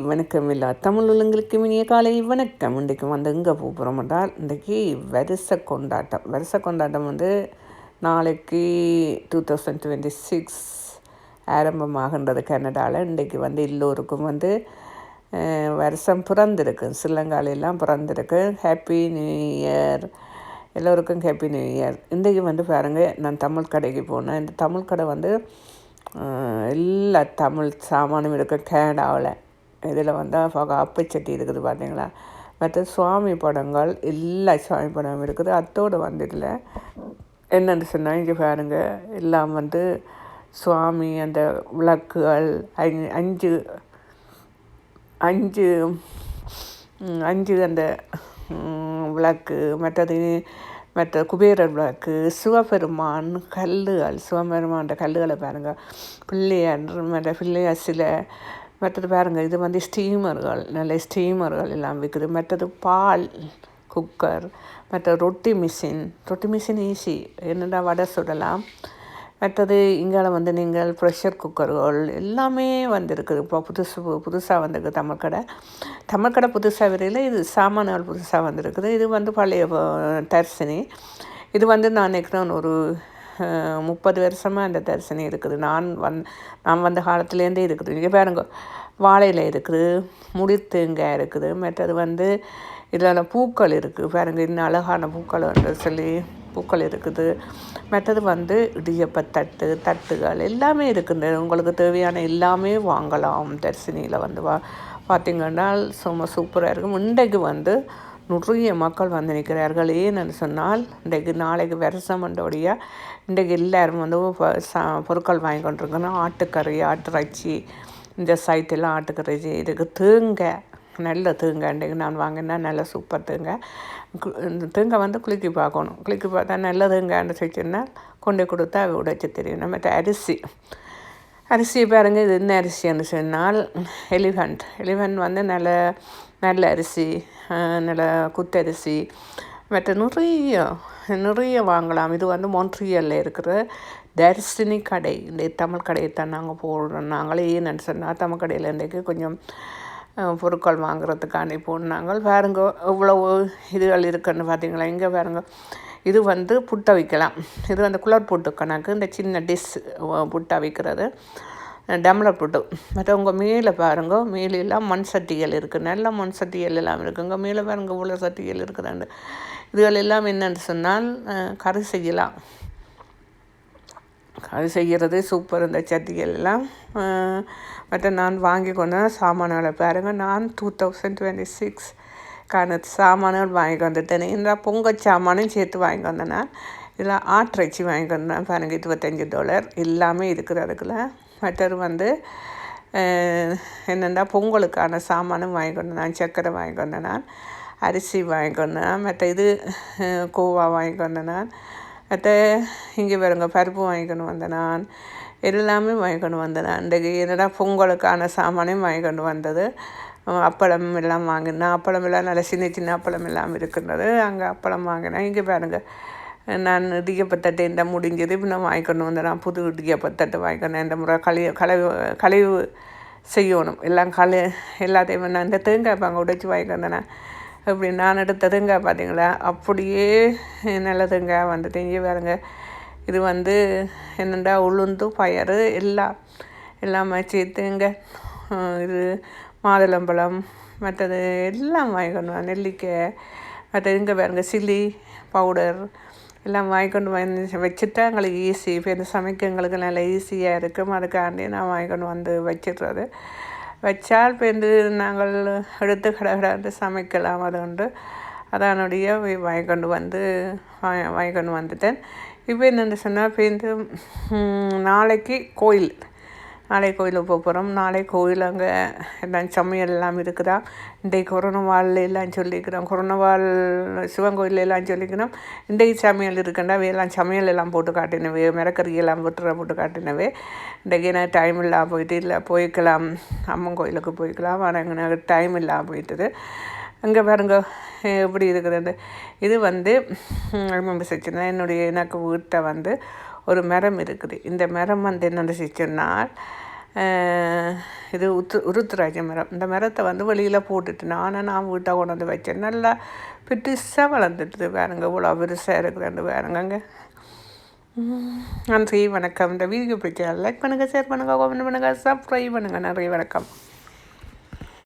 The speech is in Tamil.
வணக்கம் இல்லா. தமிழ் உள்ளங்களுக்கு இனிய காலை வணக்கம். இன்றைக்கு வந்து எங்கே போகிறோம் என்றால் இன்றைக்கு வருஷ கொண்டாட்டம். வருஷ கொண்டாட்டம் வந்து நாளைக்கு டூ தௌசண்ட் டுவெண்ட்டி சிக்ஸ் ஆரம்பமாகின்றது கனடாவில் இன்றைக்கு வந்து எல்லோருக்கும் வந்து வருஷம் பிறந்திருக்கு. ஸ்ரீலங்காலெல்லாம் பிறந்திருக்கு. ஹாப்பி நியூ இயர் எல்லோருக்கும் ஹாப்பி நியூ இயர் இன்றைக்கு வந்து பாருங்கள் நான் தமிழ் கடைக்கு போனேன். இந்த தமிழ் கடை வந்து எல்லா தமிழ் சாமானும் இருக்குது கனடாவில். இதில் வந்தால் பார்க்க அப்பச்சட்டி இருக்குது பார்த்தீங்களா? மற்ற சுவாமி படங்கள் எல்லா சுவாமி படமும் இருக்குது. அத்தோடு வந்ததில் என்னென்னு சொன்னால் இங்கே பாருங்க எல்லாம் வந்து சுவாமி அந்த விளக்குகள் அஞ்சு அஞ்சு அஞ்சு அந்த விளக்கு மற்றது மற்ற குபேரர் விளக்கு சிவபெருமான் கல்லுகள் சிவபெருமான்ற கல்லுகளை பாருங்கள் பிள்ளையார் மற்ற பிள்ளையார் சிலை மற்றது பாருங்கள் இது வந்து ஸ்டீமர்கள் நல்ல ஸ்டீமர்கள் எல்லாம் விற்குது மற்றது பால் குக்கர் மற்ற ரொட்டி மிஷின். ரொட்டி மிஷின் ஈஸி என்னடா வடை சுடலாம்? மற்றது இங்கே வந்து நீங்கள் ப்ரெஷர் குக்கர்கள் எல்லாமே வந்திருக்குது. இப்போ புதுசு புதுசாக வந்திருக்கு தமிழ் கடை. தமிழ் கடை புதுசாக வரையில் இது சாமான்கள் புதுசாக வந்திருக்குது. இது வந்து பழைய தரிசினி. இது வந்து நான் நினைக்கிறேன் ஒரு முப்பது வருஷமாக அந்த தரிசனம் இருக்குது. நான் வந் நான் வந்த காலத்துலேருந்தே இருக்குது. இங்கே பாருங்க வாழையில் இருக்குது முடித்தேங்காய் இருக்குது மற்றது வந்து இதில் பூக்கள் இருக்குது பாருங்க இன்னும் அழகான பூக்கள் வந்து சொல்லி பூக்கள் இருக்குது. மற்றது வந்து இடியப்ப தட்டு தட்டுகள் எல்லாமே இருக்குது. உங்களுக்கு தேவையான எல்லாமே வாங்கலாம் தரிசனியில் வந்து. வா பார்த்தீங்கன்னா சும்மா சூப்பராக இருக்கும். இன்றைக்கு வந்து நிறைய மக்கள் வந்து நிற்கிறார்கள் ஏன்னு சொன்னால் இன்றைக்கு நாளைக்கு விரசமண்டோடைய இன்றைக்கு எல்லாரும் வந்து பொருட்கள் வாங்கி கொண்டிருக்கணும். ஆட்டுக்கறி ஆட்டுறைச்சி இந்த சைட்டெல்லாம் ஆட்டுக்கறி இதுக்கு தேங்காய் நல்ல தேங்காய் இன்றைக்கு நான் வாங்கினா நல்ல சூப்பர் தேங்காய் இந்த தேங்காய் வந்து குலுக்கி பார்க்கணும். குலுக்கி பார்த்தா நல்ல தேங்காய்னு சொல்லிச்சுன்னா கொண்டு கொடுத்தா உடைச்சி தெரியும். நம்ம அரிசி அரிசி பாருங்கள் இது என்ன அரிசின்னு சொன்னால் எலிஃபண்ட் எலிஃபண்ட் வந்து நல்ல நல்ல அரிசி நல்ல குத்தரிசி மற்ற நிறைய நிறைய வாங்கலாம். இது வந்து மொன்ட்ரியலில் இருக்கிற தரிசினி கடை. இந்த தமிழ் கடையை தான் நாங்கள் போடுறோம். நாங்களே ஏன்னு சொன்னால் தமிழ் கடையில் இன்றைக்கு கொஞ்சம் பொருட்கள் வாங்குறதுக்காண்டி போனாங்க பாருங்க இவ்வளவு இதுகள் இருக்குன்னு பார்த்தீங்களா இங்கே பாருங்க இது வந்து புட்டை வைக்கலாம் இது வந்து குளர் புட்டு கணக்கு. இந்த சின்ன டிஷ் புட்டை வைக்கிறது டம்ளர் புட்டு. மற்ற உங்கள் மேலே பாருங்க மேலெல்லாம் மண் சட்டிகள் இருக்குது நல்ல மண் சட்டிகள் எல்லாம் இருக்குங்க மேலே பாருங்க இவ்வளோ சட்டிகள் இருக்குதாண்டு. இதுகள் எல்லாம் என்னன்னு சொன்னால் கறி செய்யலாம். அது செய்கிறது சூப்பர் இந்த சட்டிகள் எல்லாம் மற்ற நான் வாங்கி கொண்டேன் சாமான்களை பாருங்கள் நான் டூ தௌசண்ட் டுவெண்ட்டி சிக்ஸ் கான சாமான்கள் வாங்கி வந்துட்டேன். இந்த பொங்கல் சாமானும் சேர்த்து வாங்கி வந்தேன் நான். இதில் ஆட்டிறைச்சி வாங்கி வந்தேன் பாருங்கள் இருபத்தஞ்சி டாலர் எல்லாமே இருக்குது அதுக்குள்ள. மற்றது வந்து என்னென்னா பொங்கலுக்கான சாமானும் வாங்கி கொண்டு நான் சர்க்கரை வாங்கி கொண்டு நான் அரிசி வாங்கி வந்தேன். மற்ற இது கோவா வாங்கி கொண்டு நான் மற்ற இங்கே பாருங்க பருப்பு வாங்கிக்கொண்டு வந்த நான் எல்லாமே வாங்கிக்கொண்டு வந்தேன். நான் இன்றைக்கு என்னடா பொங்கலுக்கான சாமானையும் வாங்கிக்கொண்டு வந்தது. அப்பளம் எல்லாம் வாங்கினேன். அப்பளம் எல்லாம் நல்ல சின்ன சின்ன அப்பளம் எல்லாம் இருக்கின்றது. அங்கே அப்பளம் வாங்கினேன். இங்கே பாருங்கள் நான் இடியப்பத்தட்டு இந்த முடிஞ்சது இப்போ நான் வாங்கிக்கொண்டு வந்தேன் நான் புது இடியப்பத்தட்டு வாங்கிக்கணும் இந்த முறை கழிவு கழிவு கழிவு செய்யணும் எல்லாம் களி எல்லாத்தையும் நான் இந்த தேங்காய் பாங்க உடைச்சி வாங்கிட்டு இப்படி நான் எடுத்த தேங்காய் பார்த்தீங்களா அப்படியே நல்ல தேங்காய் வந்து இங்கே பாருங்க இது வந்து என்னெண்டா உளுந்து பயறு எல்லாம் எல்லாமே சேர்த்துங்க இது மாதுளம்பழம் மற்றது எல்லாம் வாங்கிக்கணும் நெல்லிக்காய் மற்ற இங்கே பாருங்க சில்லி பவுடர் எல்லாம் வாங்கிக்கொண்டு வந்து வச்சுட்டா எங்களுக்கு ஈஸி இப்போ இந்த சமைக்க எங்களுக்கு நல்லா ஈஸியாக இருக்கும் அதுக்காண்டி நான் வாங்கிக்கொண்டு வந்து வச்சிடுறது வச்சால் பேருந்து நாங்கள் எடுத்து கடை சமைக்கலாம் அது உண்டு அதனுடைய வாங்கிக்கொண்டு வந்து வாங்கி வாங்கிக்கொண்டு வந்துட்டேன் இப்போ என்னென்னு சொன்னால் இப்போ நாளைக்கு கோயில் நாளை கோயிலுக்கு போக போகிறோம் நாளை கோயில் அங்கே எல்லாம் சமையல் எல்லாம் இருக்குதா? இன்றைக்கு கொரோனாவால் எல்லாம் சொல்லிக்கிறோம் கொரோனாவால் சிவன் கோயில் எல்லாம் சொல்லிக்கிறோம் இன்றைக்கு சமையல் இருக்குண்டா? எல்லாம் சமையல் எல்லாம் போட்டு காட்டினவே. மிரக்கறி எல்லாம் விட்டுற போட்டு காட்டினவே. இன்றைக்கு நான் டைம் இல்லாமல் போயிட்டு இல்லை போய்க்கலாம். அம்மன் கோயிலுக்கு போய்க்கலாம். ஆனால் எனக்கு டைம் இல்லாமல் போயிட்டுது. அங்கே பாருங்க எப்படி இருக்கிறது? இது வந்து சிச்சுன்னா என்னுடைய எனக்கு வீட்டை வந்து ஒரு மரம் இருக்குது. இந்த மரம் வந்து என்னென்னு சொன்னால் இது உத்து உருத்ராஜ மரம். இந்த மரத்தை வந்து வெளியில் போட்டுட்டு நானும் நான் வீட்டை கொண்டு வந்து வச்சேன். நல்லா பெருசாக வளர்ந்துட்டுது பாருங்க. இவ்வளோ பெருசாக இருக்குதுன்னு பாருங்கங்க. நன்றி வணக்கம். இந்த வீடியோ பிடிச்சா லைக் பண்ணுங்கள் ஷேர் பண்ணுங்கள் கமெண்ட் பண்ணுங்கள் சப்ஸ்கிரைப் பண்ணுங்கள் நன்றி வணக்கம்.